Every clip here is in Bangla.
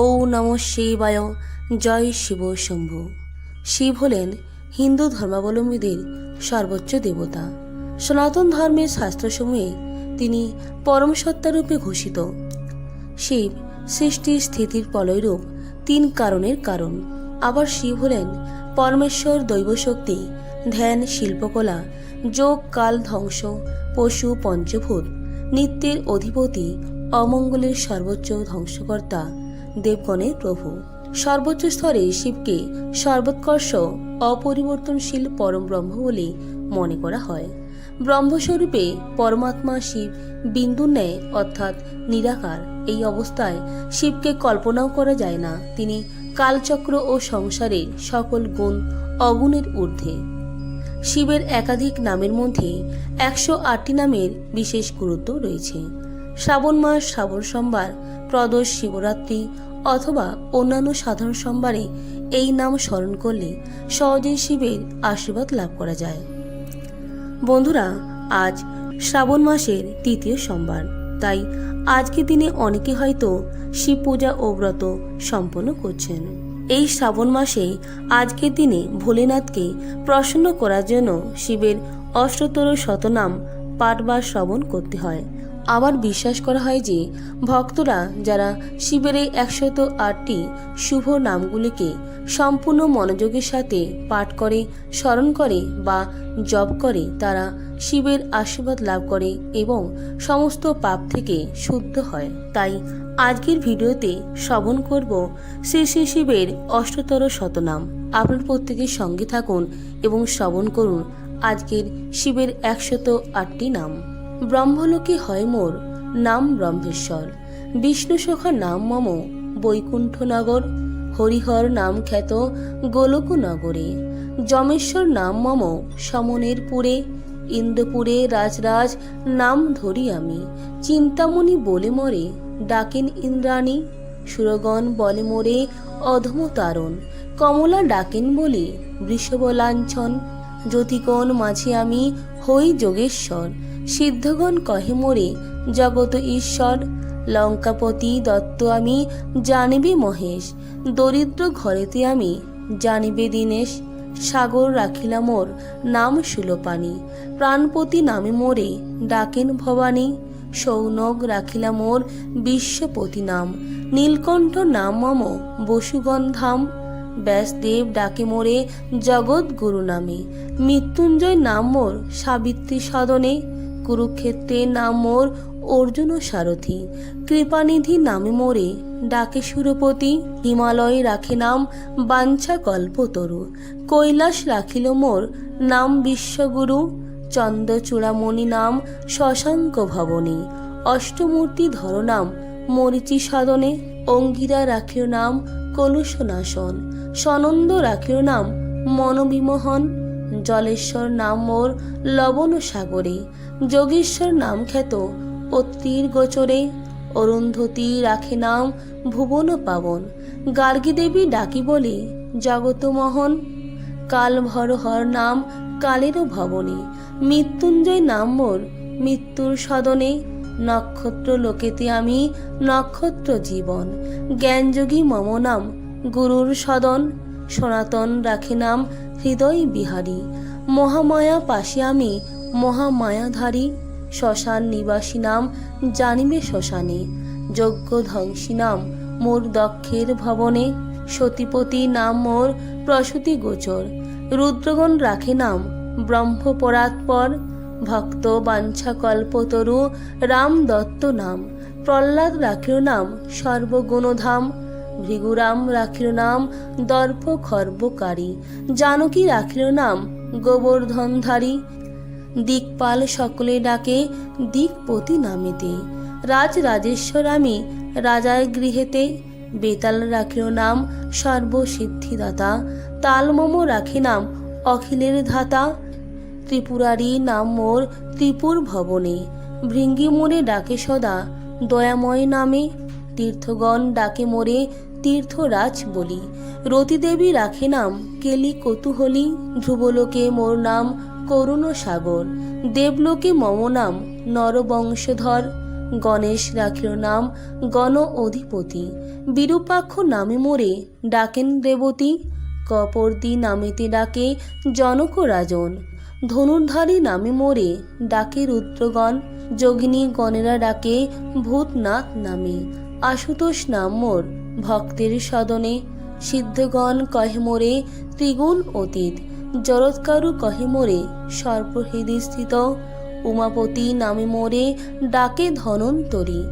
ঔ নম শিবায়, জয় শিব শম্ভু। শিব হলেন হিন্দু ধর্মাবলম্বীদের সর্বোচ্চ দেবতা। সনাতন ধর্মের শাস্ত্রসমূহে তিনি পরম সত্তারূপে ঘোষিত। শিব সৃষ্টি স্থিতির প্রলয়রূপ তিন কারণের কারণ। আবার শিব হলেন পরমেশ্বর দৈবশক্তি, ধ্যান, শিল্পকলা, যোগ, কাল, ধ্বংস, পশু, পঞ্চভূত, নিত্যের অধিপতি, অমঙ্গলের সর্বোচ্চ ধ্বংসকর্তা দেবগণের প্রভু। সর্বোচ্চ স্তরে শিবকে সর্বোৎকর্ষ, অপরিবর্তনশীল পরম ব্রহ্ম বলে মনে করা হয়। ব্রহ্মস্বরূপে পরমাত্মা শিব বিন্দুর ন্যায় অর্থাৎ নিরাকার। এই অবস্থায় শিবকে কল্পনাও করা যায় না, তিনি কালচক্র ও সংসারের সকল গুণ অগুণের ঊর্ধ্বে। শিবের একাধিক নামের মধ্যে একশো আটটি নামের বিশেষ গুরুত্ব রয়েছে। শ্রাবণ মাস, শ্রাবণ সোমবার প্রদোষ শিবরাত্রি অথবা অন্যান্য সাধারণ সোমবারে এই নাম স্মরণ করলে সহজেই শিবের আশীর্বাদ লাভ করা যায়। বন্ধুরা, আজ শ্রাবণ মাসের তৃতীয় সোমবার, তাই আজকের দিনে অনেকে হয়তো শিব পূজা ও ব্রত সম্পন্ন করছেন। এই শ্রাবণ মাসে আজকের দিনে ভোলেনাথকে প্রসন্ন করার জন্য শিবের অষ্টতর শতনাম পাঠ বা শ্রবণ করতে হয়। আবার বিশ্বাস করা হয় যে ভক্তরা যারা শিবের এই একশত আটটি শুভ নামগুলিকে সম্পূর্ণ মনোযোগের সাথে পাঠ করে, স্মরণ করে বা জপ করে, তারা শিবের আশীর্বাদ লাভ করে এবং সমস্ত পাপ থেকে শুদ্ধ হয়। তাই আজকের ভিডিওতে শ্রবণ করব শ্রী শ্রী শিবের অষ্টতর শতনাম। আপনার প্রত্যেকের সঙ্গে থাকুন এবং শ্রবণ করুন আজকের শিবের একশত আটটি নাম। ব্রহ্মলোকে হয় মোর, নাম ব্রহ্মেশ্বর। বিষ্ণু সখা নাম মম বৈকুণ্ঠনগর হরিহর নাম খ্যাত গোলকনগরে যমেশ্বর নাম মম, সমনের পুরে, ইন্দ্রপুরে রাজরাজ নাম ধরি আমি। চিন্তামণি বলে মরে, ডাকেন ইন্দ্রাণী, সুরগণ বলে মোরে, অধম তারণ। কমলা ডাকেন বলে বৃষভ লাঞ্ছন জ্যোতিগণ মাঝে আমি হই যোগেশ্বর। সিদ্ধগণ কহে, মোরে জগত ঈশ্বর, লঙ্কাপতি, দত্ত আমি, জানিবে মহেশ, দরিদ্র ঘরেতে আমি, জানিবে দীনেশ, সাগর রাখিলা মোর নাম সুলোপানি, প্রাণপতি নামে মোরে ডাকেন ভবানী, সৌনক রাখিলা মোর বিশ্বপতি নাম, নীলকণ্ঠ নাম মম বসুগণ ধাম ব্যাসদেব ডাকে মোরে জগৎ গুরু নামে, মৃত্যুঞ্জয় নাম মোর সাবিত্রী সদনে কুরুক্ষেত্রে নাম মোর অর্জুন সারথি। কৃপানিধি নামে মোরে ডাকে সুরপতি, হিমালয় রাখে নাম বাঞ্ছা কল্পতরু। কৈলাস রাখিল মোর নাম বিশ্বগুরু, চন্দ্রচূড়ামণি নাম শশাঙ্ক ভবনী। অষ্টমূর্তি ধর নাম মরিচি সাধনে, অঙ্গিরা রাখিল নাম কলুষনাশন। সনন্দ রাখিল নাম মনোবিমোহন জলেশ্বর নাম মোর লবণ সাগরে, যোগেশ্বর নাম খ্যাত অত্রির গোচরে। অরুন্ধতী রাখে নাম ভুবন পাবন, গার্গী দেবী ডাকি বলে জগতমোহন। কাল ভর হর নাম কালেরও ভবনে, মৃত্যুঞ্জয় নাম মোর মৃত্যুর সদনে। নক্ষত্র লোকেতে আমি নক্ষত্র জীবন, জ্ঞানযোগী মম নাম গুরুর সদন। সনাতন রাখে নাম হৃদয় বিহারী। মহামায়া পাশে আমি মহামায়াধারী। শ্মশান নিবাসী নাম জানিবে শ্মশানে। যজ্ঞ ধ্বংসী নাম মোর দক্ষের ভবনে। সতীপতি নাম মোর প্রসূতি গোচর। রুদ্রগণ রাখে নাম ব্রহ্মপরাৎপর। ভক্ত বাঞ্ছা কল্পতরু রাম দত্ত নাম। প্রহ্লাদ রাখিল নাম সর্বগুণধাম। ভৃগুরাম রাখিল নাম দর্প খর্বকারী। জানকী রাখিল নাম গোবর্ধনধারী। দিকপাল সকলে ডাকে দিকপতি নামেতে। রাজ রাজেশ্বর আমি রাজার গৃহেতে। বেতাল রাখিল নাম সর্বসিদ্ধিদাতা। তালমম রাখি নাম অখিলের ধাতা। ত্রিপুরারি নাম মোর ত্রিপুর ভবনে। ভৃঙ্গি মোরে ডাকে সদা দয়াময় নামে। তীর্থগণ ডাকে মোরে তীর্থরাজ বলি। রতিদেবী রাখে নাম কেলি কৌতূহলী, ধ্রুবলোকে মোর নাম করুণ সাগর দেবলোকে মম নাম নরবংশধর, গণেশ রাখিল নাম গণ অধিপতি। বিরূপাক্ষ নামে মোরে ডাকেন দেবতী কপর্দি নামেতে ডাকে জনক রাজন। ধনুর্ধারী নামে মোরে ডাকে রুদ্রগণ, যোগিনী গণেরা ডাকে ভূতনাথ নামে। আশুতোষ নাম মোর ভক্তের সদনে সিদ্ধগণ কহে মোরে ত্রিগুণ অতীত। জরৎকারু কহে মোরে সর্বহৃদয় স্থিত উমাপতি নামে মোরে ডাকে ধনন্তরী।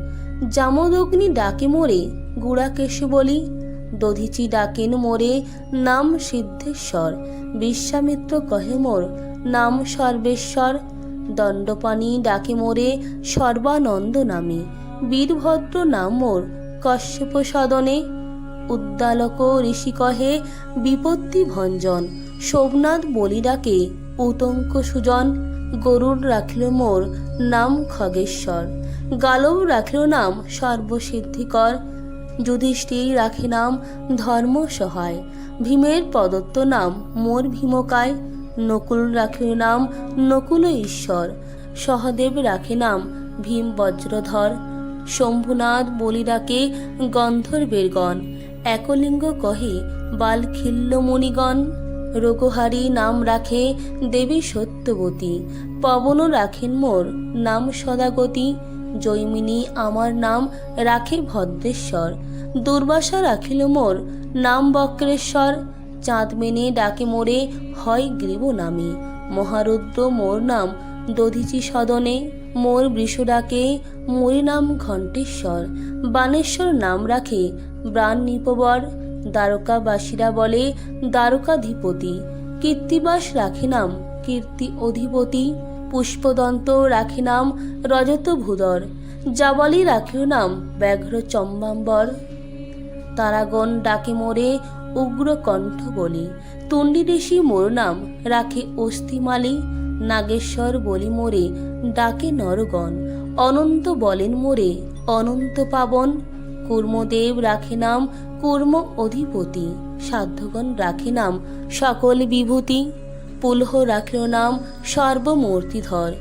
জামদগ্নি ডাকে মোরে গুড়াকেশু বলি। দধিচি ডাকেন মোরে নাম সিদ্ধেশ্বর। বিশ্বামিত্র কহে মোর নাম সর্বেশ্বর। দণ্ডপাণি ডাকে মোরে সর্বানন্দ নামে। বীরভদ্র নাম মোর কশ্যপ সদনে উদ্দালক ঋষি কহে, বিপত্তি ভঞ্জন, সোমনাথ বলি ডাকে উতঙ্ক সুজন, গরুর রাখিল মোর নাম খগেশ্বর, গালব রাখিল নাম সর্বসিদ্ধিকর, যুধিষ্ঠির রাখে নাম ধর্ম সহায়, ভীমের প্রদত্ত নাম মোর ভীমকায়, নকুল রাখিল নাম নকুল ঈশ্বর, সহদেব রাখে নাম ভীম বজ্রধর শম্ভুনাথ বলি ডাকে গন্ধর্বের গণ একলিঙ্গ কহে বালখিল্য মণিগণ রোগহারি নাম রাখে দেবী সত্যবতী। পবন রাখেন মোর নাম সদাগতি, জৈমিনী আমার নাম রাখে ভদ্রেশ্বর। দুর্বাসা রাখিল মোর নাম বক্রেশ্বর চাঁদ মেনে ডাকে মোরে হয় গ্রীব নামে মহারুদ্র মোর নাম দধিচি সদনে মোর বৃষ ডাকে, মোরি নাম ঘণ্টেশ্বর। বানেশ্বর নাম রাখে ব্রাণ নিপবর। দ্বারকাবাসীরা বলে দ্বারকাধিপতি। কীর্তিবাস রাখে নাম কীর্তি অধিপতি। পুষ্পদন্ত রাখে নাম রজত ভূদর জাবালি রাখেও নাম ব্যাঘ্র চম্বাম্বর। তারাগণ ডাকে মোরে উগ্র কণ্ঠ বলি। ঋষি মোর নাম রাখে অস্থিমালি। নাগেশ্বর বলি মোরে, ডাকে নরগণ। অনন্ত বলেন মোরে, অনন্ত পাবন। কুর্মদেব রাখে নাম কুর্ম অধিপতি। সাধ্যগণ রাখে নাম সকল বিভূতি। পুলহ রাখল নাম সর্বমূর্তিধর।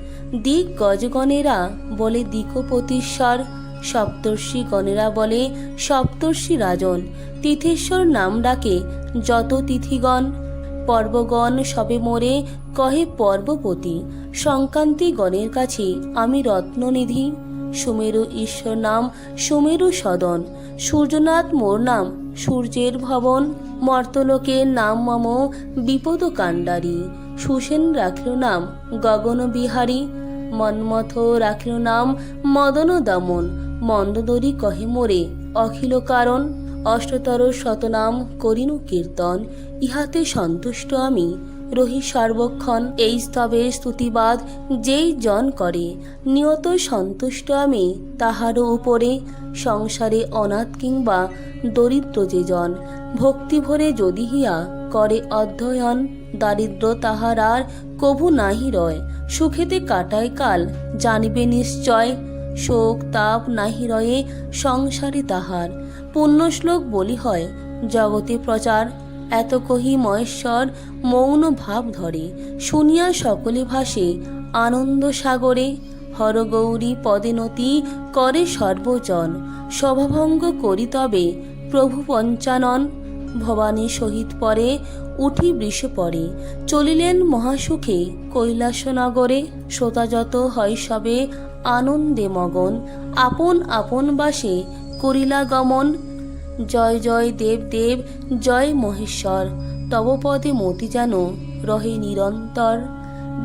দিক গজগণেরা বলে দিকপতিশ্বর। সপ্তর্ষি গণেরা বলে সপ্তর্ষি রাজন। তিথেশ্বর নাম ডাকে যত তিথিগণ। পর্বগণ সবে মোরে, কহে পর্বপতি, সংক্রান্তি গণের কাছে আমি রত্ননিধি। সুমেরু ঈশ্বর নাম, সুমেরু সদন। সূর্যনাথ মোর নাম, সূর্যের ভবন। মর্তলোকের নাম মম, বিপদ কাণ্ডারী। সুসেন রাখিল নাম, গগন বিহারী। মন্মথ রাখিল নাম, মদন দমন। মন্দদরি কহে মোরে, অখিল কারণ। অষ্টতর শতনাম করিনু কীর্তন। ইহাতে সন্তুষ্ট আমি। রহি সর্বক্ষণ এই স্তবে স্তুতিবাদ যেই জন করে, নিয়ত সন্তুষ্ট আমি তাহারও উপরে। সংসারে অনাথ কিংবা দরিদ্র যে জন, ভক্তি ভরে যদি হিয়া করে অধ্যয়ন, দারিদ্র তাহার আর কভু নাহি রয়। সুখেতে কাটায় কাল, জানিবে নিশ্চয়, শোক তাপ নাহি রয়ে সংসারে তাহার। পুণ্যশ্লোক বলি হয়, জগতে প্রচার এত কহি মহেশ্বর মৌন ভাব ধরে। শুনিয়া সকলে ভাসে আনন্দ সাগরে। হরগৌরী পদে নতি করে সর্বজন। সভাভঙ্গ করি তবে প্রভু পঞ্চানন। ভবানী সহিত পরে উঠি বৃষ পরে। চলিলেন মহাসুখে কৈলাসনগরে। শ্রোতাযত হয় সবে আনন্দে মগন। আপন আপন বাসে করিলা গমন। জয় জয় দেব দেব, জয় মহেশ্বর। তবপদে মতি যেন রহে নিরন্তর।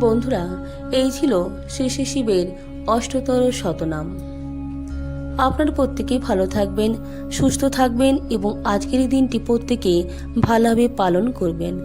বন্ধুরা, এই ছিল শ্রী শ্রী শিবের অষ্টতর শতনাম। আপনার প্রত্যেকেই ভালো থাকবেন, সুস্থ থাকবেন এবং আজকের এই দিনটি প্রত্যেকে ভালোভাবে পালন করবেন।